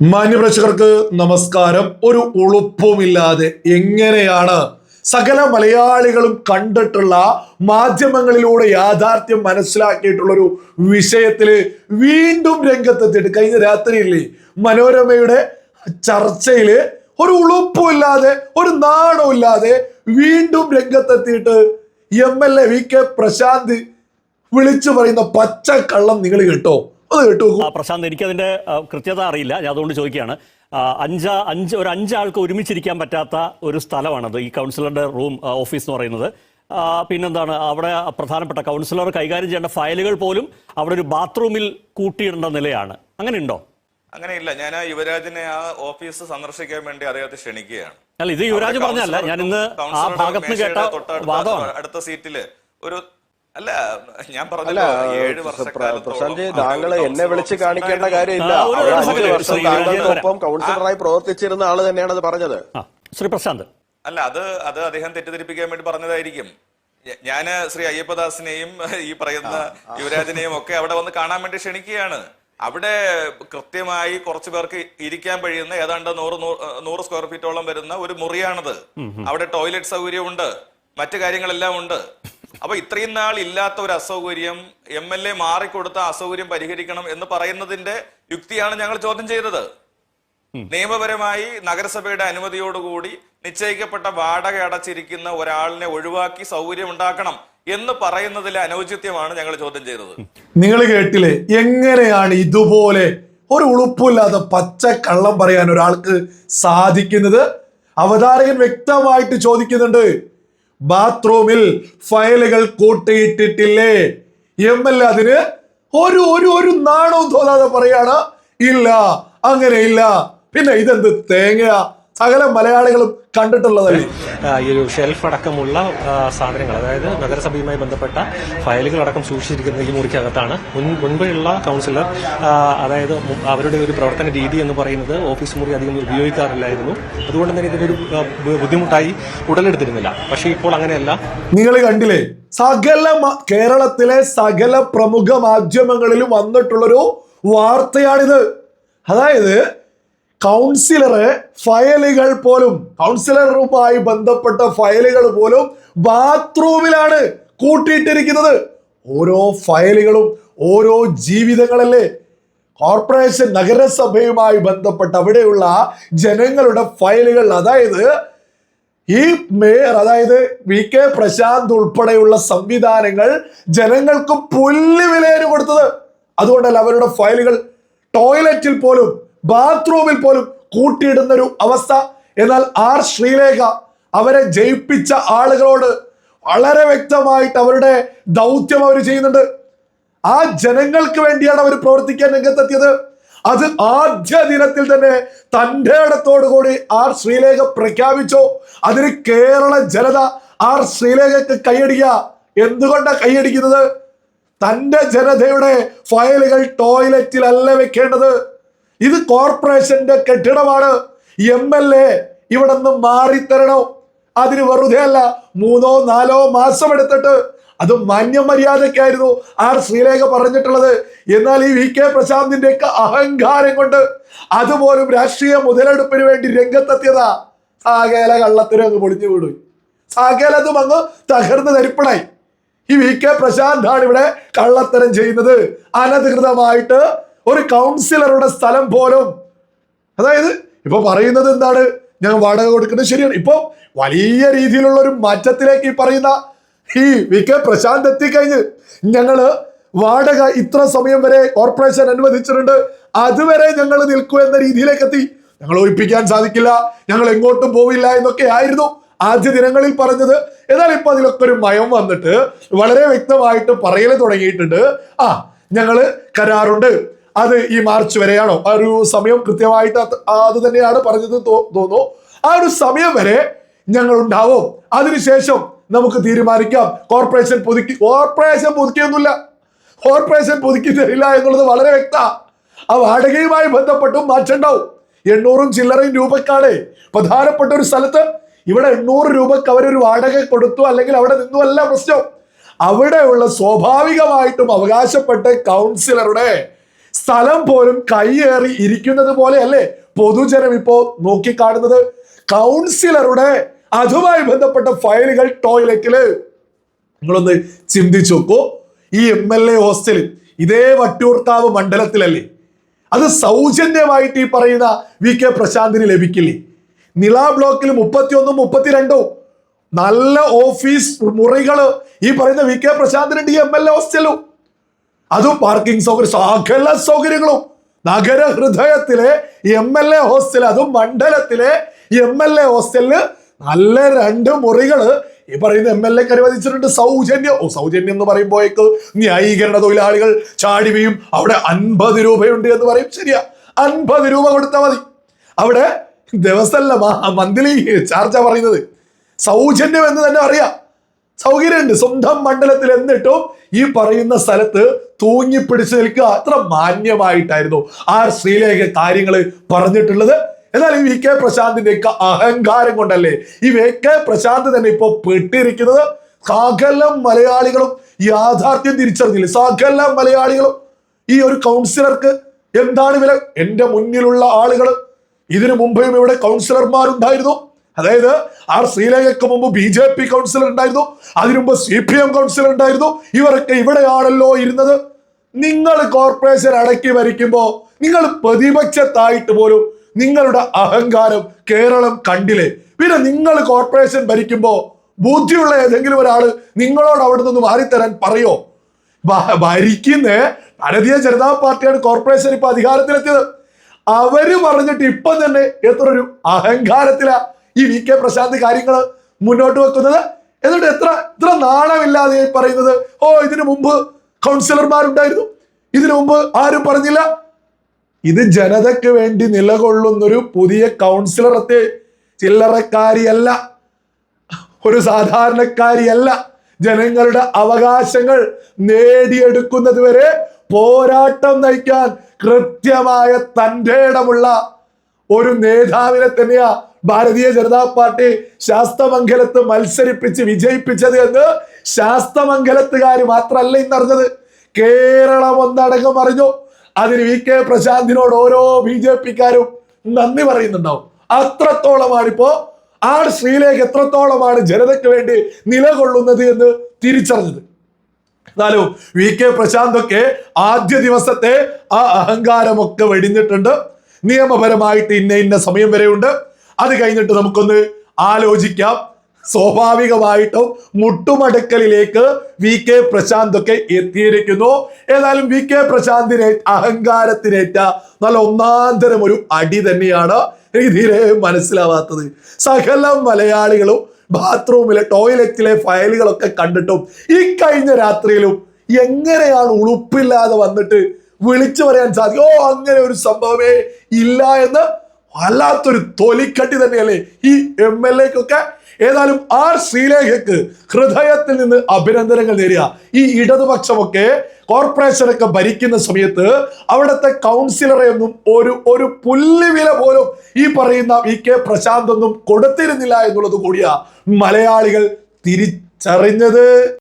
മാന്യപ്രേക്ഷകർക്ക് നമസ്കാരം. ഒരു ഉളുപ്പുമില്ലാതെ എങ്ങനെയാണ് സകല മലയാളികളും കണ്ടിട്ടുള്ള മാധ്യമങ്ങളിലൂടെ യാഥാർത്ഥ്യം മനസ്സിലാക്കിയിട്ടുള്ള ഒരു വിഷയത്തിൽ വീണ്ടും രംഗത്തെത്തിയിട്ട് കഴിഞ്ഞ രാത്രിയില്ലേ മനോരമയുടെ ചർച്ചയിൽ ഒരു ഉളുപ്പുമില്ലാതെ ഒരു നാണമില്ലാതെ വീണ്ടും രംഗത്തെത്തിയിട്ട് M L A V K Prashanth വിളിച്ചു പറയുന്ന പച്ചക്കള്ളം നിങ്ങൾ കേട്ടോ. അത് കേട്ടോ പ്രശാന്ത് എനിക്കതിന്റെ അതിന്റെ കൃത്യത അറിയില്ല. ഞാൻ അതുകൊണ്ട് ചോദിക്കുകയാണ്. അഞ്ചാ അഞ്ച് അഞ്ച് ഒരു അഞ്ചാൾക്ക് ഒരുമിച്ചിരിക്കാൻ പറ്റാത്ത ഒരു സ്ഥലമാണത് ഈ കൗൺസിലറുടെ റൂം ഓഫീസ് എന്ന് പറയുന്നത്. പിന്നെന്താണ് അവിടെ പ്രധാനപ്പെട്ട കൗൺസിലർ കൈകാര്യം ചെയ്യേണ്ട ഫയലുകൾ പോലും അവിടെ ഒരു ബാത്റൂമിൽ കൂട്ടിയിടേണ്ട നിലയാണ്. അങ്ങനെയുണ്ടോ? അങ്ങനെയില്ല. ഞാൻ ആ യുവരാജിനെ ആ ഓഫീസ് സന്ദർശിക്കാൻ വേണ്ടി അദ്ദേഹത്തെ ക്ഷണിക്കുകയാണ്. അല്ല ഇത് യുവരാജ് പറഞ്ഞല്ല ഞാൻ ഇന്ന് ആ ഭാഗത്ത് നിന്ന് കേട്ട അടുത്ത സീറ്റിൽ ഒരു അല്ല ഞാൻ പറഞ്ഞല്ലോ ഏഴ് പ്രശാന്ത് താങ്കൾ എന്നെ വിളിച്ച് കാണിക്കേണ്ട കാര്യമില്ല അഞ്ച് വർഷം താങ്കളുടെ ഒപ്പം കൗൺസിലറായി പ്രവർത്തിച്ചിരുന്ന ആൾ തന്നെയാണ് അത് പറഞ്ഞത്. ശ്രീ പ്രശാന്ത്. അല്ല അത് അത് അദ്ദേഹം തെറ്റിദ്ധരിപ്പിക്കാൻ വേണ്ടി പറഞ്ഞതായിരിക്കും. ഞാൻ ശ്രീ അയ്യപ്പദാസിനെയും ഈ പറയുന്ന യുവരാജിനെയും ഒക്കെ അവിടെ വന്ന് കാണാൻ വേണ്ടി ക്ഷണിക്കുകയാണ്. അവിടെ കൃത്യമായി കുറച്ചു പേർക്ക് ഇരിക്കാൻ കഴിയുന്ന ഏതാണ്ട് നൂറ് നൂറ് സ്ക്വയർ ഫീറ്റോളം വരുന്ന ഒരു മുറിയാണത്. അവിടെ ടോയ്ലറ്റ് സൗകര്യമുണ്ട്. മറ്റു കാര്യങ്ങളെല്ലാം ഉണ്ട്. അപ്പൊ ഇത്രയും നാൾ ഇല്ലാത്ത ഒരു അസൗകര്യം എം എൽ എ മാറിക്കൊടുത്ത അസൗകര്യം പരിഹരിക്കണം എന്ന് പറയുന്നതിന്റെ യുക്തിയാണ് ഞങ്ങൾ ചോദ്യം ചെയ്തത്. നിയമപരമായി നഗരസഭയുടെ അനുമതിയോടുകൂടി നിശ്ചയിക്കപ്പെട്ട വാടക അടച്ചിരിക്കുന്ന ഒരാളിനെ ഒഴിവാക്കി സൗകര്യം ഉണ്ടാക്കണം എന്ന് പറയുന്നതിലെ അനൗചിത്യമാണ് ഞങ്ങൾ ചോദ്യം ചെയ്തത്. നിങ്ങൾ കേട്ടില്ലേ? എങ്ങനെയാണ് ഇതുപോലെ ഒരു ഉളുപ്പില്ലാതെ പച്ച കള്ളം പറയാൻ ഒരാൾക്ക് സാധിക്കുന്നത്? അവതാരകൻ വ്യക്തമായിട്ട് ചോദിക്കുന്നുണ്ട്. ബാത്റൂമിൽ ഫയലുകൾ കൂട്ടിയിട്ടിട്ടില്ലേ? എം എൽ അതിന് ഒരു ഒരു ഒരു നാണവും തോന്നാതെ പറയാണ് ഇല്ല അങ്ങനെ ഇല്ല. പിന്നെ ഇതെന്ത് തേങ്ങയാ? സകല മലയാളികളും കണ്ടിട്ടുള്ളതല്ലേ? ഈ ഒരു ഷെൽഫ് അടക്കമുള്ള സാധനങ്ങൾ അതായത് നഗരസഭയുമായി ബന്ധപ്പെട്ട ഫയലുകൾ അടക്കം സൂക്ഷിച്ചിരിക്കുന്ന ഈ മുറിക്കകത്താണ്. മുൻ മുൻപുള്ള കൗൺസിലർ അതായത് അവരുടെ ഒരു പ്രവർത്തന രീതി എന്ന് പറയുന്നത് ഓഫീസ് മുറി അധികം ഉപയോഗിക്കാറില്ലായിരുന്നു. അതുകൊണ്ട് തന്നെ ഇതിനൊരു ബുദ്ധിമുട്ടായി ഉടലെടുത്തിരുന്നില്ല. പക്ഷേ ഇപ്പോൾ അങ്ങനെയല്ല. നിങ്ങൾ കണ്ടില്ലേ? സകല കേരളത്തിലെ സകല പ്രമുഖ മാധ്യമങ്ങളിലും വന്നിട്ടുള്ളൊരു വാർത്തയാണിത്. അതായത് കൗൺസിലറ് ഫയലുകൾ പോലും കൗൺസിലറുമായി ബന്ധപ്പെട്ട ഫയലുകൾ പോലും ബാത്റൂമിലാണ് കൂട്ടിയിട്ടിരിക്കുന്നത്. ഓരോ ഫയലുകളും ഓരോ ജീവിതങ്ങളല്ലേ? കോർപ്പറേഷൻ നഗരസഭയുമായി ബന്ധപ്പെട്ട അവിടെയുള്ള ജനങ്ങളുടെ ഫയലുകൾ അതായത് ഈ മേയർ അതായത് വി കെ പ്രശാന്ത് ഉൾപ്പെടെയുള്ള സംവിധാനങ്ങൾ ജനങ്ങൾക്ക് പുല്ല് വിലയാണ് കൊടുത്തത്. അതുകൊണ്ടല്ല അവരുടെ ഫയലുകൾ ടോയ്ലറ്റിൽ പോലും ബാത്റൂമിൽ പോലും കൂട്ടിയിടുന്ന ഒരു അവസ്ഥ. എന്നാൽ ആർ ശ്രീലേഖ അവരെ ജയിപ്പിച്ച ആളുകളോട് വളരെ വ്യക്തമായിട്ട് അവരുടെ ദൗത്യം അവർ ചെയ്യുന്നുണ്ട്. ആ ജനങ്ങൾക്ക് വേണ്ടിയാണ് അവർ പ്രവർത്തിക്കാൻ രംഗത്തെത്തിയത്. അത് ആദ്യ ദിനത്തിൽ തന്നെ തന്റെ ഇടത്തോടുകൂടി ആർ ശ്രീലേഖ പ്രഖ്യാപിച്ചോ. അതിന് കേരള ജനത ആർ ശ്രീലേഖക്ക് കൈയടിക്കുക. എന്തുകൊണ്ടാണ് കൈയടിക്കുന്നത്? തന്റെ ജനതയുടെ ഫയലുകൾ ടോയ്ലറ്റിലല്ല വെക്കേണ്ടത്. ഇത് കോർപ്പറേഷന്റെ കെട്ടിടമാണ്. എം എൽ എ ഇവിടെ നിന്ന് മാറിത്തരണോ. അതിന് വെറുതെ അല്ല മൂന്നോ നാലോ മാസം എടുത്തിട്ട്. അത് മാന്യമര്യാദക്കായിരുന്നു ആർ ശ്രീലേഖ പറഞ്ഞിട്ടുള്ളത്. എന്നാൽ ഈ വി കെ പ്രശാന്തിന്റെ ഒക്കെ അഹങ്കാരം കൊണ്ട് അതുപോലും രാഷ്ട്രീയ മുതലെടുപ്പിന് വേണ്ടി രംഗത്തെത്തിയതാ. സാകേല കള്ളത്തിനും അങ്ങ് പൊളിഞ്ഞു വീടും അതും അങ്ങ് തകർന്ന് തരിപ്പണായി. ഈ വി കെ പ്രശാന്താണ് ഇവിടെ കള്ളത്തരം ചെയ്യുന്നത്. അനധികൃതമായിട്ട് ഒരു കൗൺസിലറുടെ സ്ഥലം പോലും. അതായത് ഇപ്പൊ പറയുന്നത് എന്താണ്? ഞാൻ വാടക കൊടുക്കുന്നത് ശരിയാണ്. ഇപ്പൊ വലിയ രീതിയിലുള്ള ഒരു മാറ്റത്തിലേക്ക് ഈ പറയുന്ന ഈ വി കെ പ്രശാന്ത് എത്തിക്കഴിഞ്ഞ് ഞങ്ങൾ വാടക ഇത്ര സമയം വരെ കോർപ്പറേഷൻ അനുവദിച്ചിട്ടുണ്ട്. അതുവരെ ഞങ്ങൾ നിൽക്കൂ എന്ന രീതിയിലേക്ക് എത്തി ഞങ്ങൾ ഒഴിപ്പിക്കാൻ സാധിക്കില്ല. ഞങ്ങൾ എങ്ങോട്ടും പോവില്ല എന്നൊക്കെ ആയിരുന്നു ആദ്യ ദിനങ്ങളിൽ പറഞ്ഞത്. എന്നാൽ ഇപ്പൊ അതിലൊക്കെ ഒരു മയം വന്നിട്ട് വളരെ വ്യക്തമായിട്ട് പറയൽ തുടങ്ങിയിട്ടുണ്ട്. ആ ഞങ്ങൾ കരാറുണ്ട്. അത് ഈ മാർച്ച് വരെയാണോ? ആ ഒരു സമയം കൃത്യമായിട്ട് അത് തന്നെയാണ് പറഞ്ഞത് തോന്നുന്നു. ആ ഒരു സമയം വരെ ഞങ്ങൾ ഉണ്ടാവും അതിനുശേഷം നമുക്ക് തീരുമാനിക്കാം. കോർപ്പറേഷൻ പുതുക്കി കോർപ്പറേഷൻ പുതുക്കിയൊന്നുമില്ല. കോർപ്പറേഷൻ പുതുക്കി തരില്ല എന്നുള്ളത് വളരെ വ്യക്ത ആ വാടകയുമായി ബന്ധപ്പെട്ടും മാറ്റണ്ടാവും എണ്ണൂറും ചില്ലറയും രൂപക്കാണ് പ്രധാനപ്പെട്ട ഒരു സ്ഥലത്ത്. ഇവിടെ എണ്ണൂറ് രൂപക്ക് അവരൊരു വാടക കൊടുത്തു അല്ലെങ്കിൽ അവിടെ നിന്നു അല്ല പ്രശ്നം. അവിടെയുള്ള സ്വാഭാവികമായിട്ടും അവകാശപ്പെട്ട കൗൺസിലറുടെ സ്ഥലം പോലും കൈയേറി ഇരിക്കുന്നത് പോലെയല്ലേ പൊതുജനം ഇപ്പോ നോക്കിക്കാണുന്നത്? കൗൺസിലറുടെ അതുമായി ബന്ധപ്പെട്ട ഫയലുകൾ ടോയ്ലറ്റിൽ നിങ്ങളൊന്ന് ചിന്തിച്ചു നോക്കൂ. ഈ എം എൽ എ ഹോസ്റ്റലിൽ ഇതേ വട്ടിയൂർക്കാവ് മണ്ഡലത്തിലല്ലേ? അത് സൗജന്യമായിട്ട് ഈ പറയുന്ന വി കെ പ്രശാന്തിന് ലഭിക്കില്ലേ? നില ബ്ലോക്കിൽ മുപ്പത്തിയൊന്നും മുപ്പത്തിരണ്ടും. നല്ല ഓഫീസ് മുറികൾ ഈ പറയുന്ന വി കെ പ്രശാന്തിനുണ്ട് ഈ എം എൽ എ ഹോസ്റ്റലും അതും പാർക്കിംഗ് സൗകര്യം സകല സൗകര്യങ്ങളും. നഗര ഹൃദയത്തിലെ എം എൽ എ ഹോസ്റ്റൽ അതും മണ്ഡലത്തിലെ എം എൽ എ ഹോസ്റ്റലിൽ നല്ല രണ്ട് മുറികൾ. ഈ പറയുന്ന എം എൽ എക്ക് അനുവദിച്ചിട്ടുണ്ട് സൗജന്യം. ഓ സൗജന്യം എന്ന് പറയുമ്പോഴേക്ക് ന്യായീകരണ തൊഴിലാളികൾ ചാടി വീഴും. അവിടെ അൻപത് രൂപയുണ്ട് എന്ന് പറയും. ശരിയാ. അൻപത് രൂപ കൊടുത്താൽ മതി. അവിടെ ദിവസമല്ല മന്ത്ലി ചാർജാ പറയുന്നത്. സൗജന്യം എന്ന് തന്നെ അറിയാം. സൗകര്യമുണ്ട്. സ്വന്തം മണ്ഡലത്തിൽ എന്നിട്ടും ഈ പറയുന്ന സ്ഥലത്ത് തൂങ്ങി പിടിച്ചു നിൽക്കുക അത്ര മാന്യമായിട്ടായിരുന്നു ആർ ശ്രീലേഖ കാര്യങ്ങൾ പറഞ്ഞിട്ടുള്ളത്. എന്നാൽ ഈ വി കെ പ്രശാന്തിന്റെ അഹങ്കാരം കൊണ്ടല്ലേ ഈ വി കെ പ്രശാന്ത് തന്നെ ഇപ്പോൾ പെട്ടിരിക്കുന്നത്? സകല മലയാളികളും യാഥാർത്ഥ്യം തിരിച്ചറിഞ്ഞില്ല? സകല മലയാളികളും ഈ ഒരു കൗൺസിലർക്ക് എന്താണ് വില? എന്റെ മുന്നിലുള്ള ആളുകൾ ഇതിനു മുമ്പേയും ഇവിടെ കൗൺസിലർമാരുണ്ടായിരുന്നു. അതായത് ആർ ശ്രീലേഖയ്ക്ക് മുമ്പ് ബി ജെ പി കൗൺസിലർ ഉണ്ടായിരുന്നു. അതിനു മുമ്പ് സി പി എം കൗൺസിലർ ഉണ്ടായിരുന്നു. ഇവരൊക്കെ ഇവിടെയാണല്ലോ ഇരുന്നത്. നിങ്ങൾ കോർപ്പറേഷൻ അടക്കി ഭരിക്കുമ്പോൾ നിങ്ങൾ പ്രതിപക്ഷത്തായിട്ട് പോലും നിങ്ങളുടെ അഹങ്കാരം കേരളം കണ്ടില്ലേ? പിന്നെ നിങ്ങൾ കോർപ്പറേഷൻ ഭരിക്കുമ്പോൾ ബുദ്ധിയുള്ള ഏതെങ്കിലും ഒരാൾ നിങ്ങളോട് അവിടെ നിന്ന് മാറിത്തരാൻ പറയോ? ഭരിക്കുന്നേ ഭാരതീയ ജനതാ പാർട്ടിയാണ് കോർപ്പറേഷൻ ഇപ്പൊ അധികാരത്തിലെത്തിയത്. അവർ പറഞ്ഞിട്ട് ഇപ്പം തന്നെ എത്ര ഒരു അഹങ്കാരത്തിലാ ഈ വി കെ പ്രശാന്ത് കാര്യങ്ങൾ മുന്നോട്ട് വെക്കുന്നത്? എന്നിട്ട് എത്ര ഇത്ര നാണമില്ലാതെ പറയുന്നത്? ഓ ഇതിനു മുമ്പ് കൗൺസിലർമാരുണ്ടായിരുന്നു. ഇതിനു മുമ്പ് ആരും പറഞ്ഞില്ല. ഇത് ജനതയ്ക്ക് വേണ്ടി നിലകൊള്ളുന്നൊരു പുതിയ കൗൺസിലറത്തെ ചില്ലറക്കാരിയല്ല. ഒരു സാധാരണക്കാരിയല്ല. ജനങ്ങളുടെ അവകാശങ്ങൾ നേടിയെടുക്കുന്നത് വരെ പോരാട്ടം നയിക്കാൻ കൃത്യമായ തന്റെ ഇടമുള്ള ഒരു നേതാവിനെ തന്നെയാ ഭാരതീയ ജനതാ പാർട്ടി ശാസ്തമംഗലത്ത് മത്സരിപ്പിച്ച് വിജയിപ്പിച്ചത് എന്ന് ശാസ്തമംഗലത്തുകാർ മാത്രമല്ല ഇന്നറിഞ്ഞത്. കേരളം ഒന്നടങ്കം അറിഞ്ഞു. അതിന് വി കെ പ്രശാന്തിനോട് ഓരോ ബി ജെ പിക്കാരും നന്ദി പറയുന്നുണ്ടാവും. അത്രത്തോളമാണ് ഇപ്പോ ആർ ശ്രീലേഖ എത്രത്തോളമാണ് ജനതയ്ക്ക് വേണ്ടി നിലകൊള്ളുന്നത് എന്ന് തിരിച്ചറിഞ്ഞത്. എന്നാലും വി കെ പ്രശാന്ത് ഒക്കെ ആദ്യ ദിവസത്തെ ആ അഹങ്കാരമൊക്കെ വെടിഞ്ഞിട്ടുണ്ട്. നിയമപരമായിട്ട് ഇന്ന ഇന്ന സമയം വരെയുണ്ട്. അത് കഴിഞ്ഞിട്ട് നമുക്കൊന്ന് ആലോചിക്കാം. സ്വാഭാവികമായിട്ടും മുട്ടുമടക്കലിലേക്ക് വി കെ പ്രശാന്ത് ഒക്കെ എത്തിയിരിക്കുന്നു. ഏതായാലും വി കെ പ്രശാന്തിനെ അഹങ്കാരത്തിനേറ്റ നല്ല ഒന്നാന്തരം ഒരു അടി തന്നെയാണ് എനിക്ക് തീരെ മനസ്സിലാവാത്തത്. സകല മലയാളികളും ബാത്റൂമിലെ ടോയ്ലറ്റിലെ ഫയലുകളൊക്കെ കണ്ടിട്ടും ഈ കഴിഞ്ഞ രാത്രിയിലും എങ്ങനെയാണ് ഉളുപ്പില്ലാതെ വന്നിട്ട് വിളിച്ചു പറയാൻ സാധിക്കും? ഓ അങ്ങനെ ഒരു സംഭവമേ ഇല്ല എന്ന് വല്ലാത്തൊരു തൊലിക്കട്ടി തന്നെയല്ലേ ഈ എം എൽ എക്കൊക്കെ? ഏതായാലും ആർ ശ്രീലേഖയ്ക്ക് ഹൃദയത്തിൽ നിന്ന് അഭിനന്ദനങ്ങൾ നേരിയ ഈ ഇടതുപക്ഷമൊക്കെ കോർപ്പറേഷനൊക്കെ ഭരിക്കുന്ന സമയത്ത് അവിടുത്തെ കൗൺസിലറെ ഒന്നും ഒരു ഒരു പുല്ലുവില പോലും ഈ പറയുന്ന വി കെ പ്രശാന്ത് ഒന്നും കൊടുത്തിരുന്നില്ല എന്നുള്ളത് കൂടിയാ മലയാളികൾ തിരിച്ചറിഞ്ഞത്.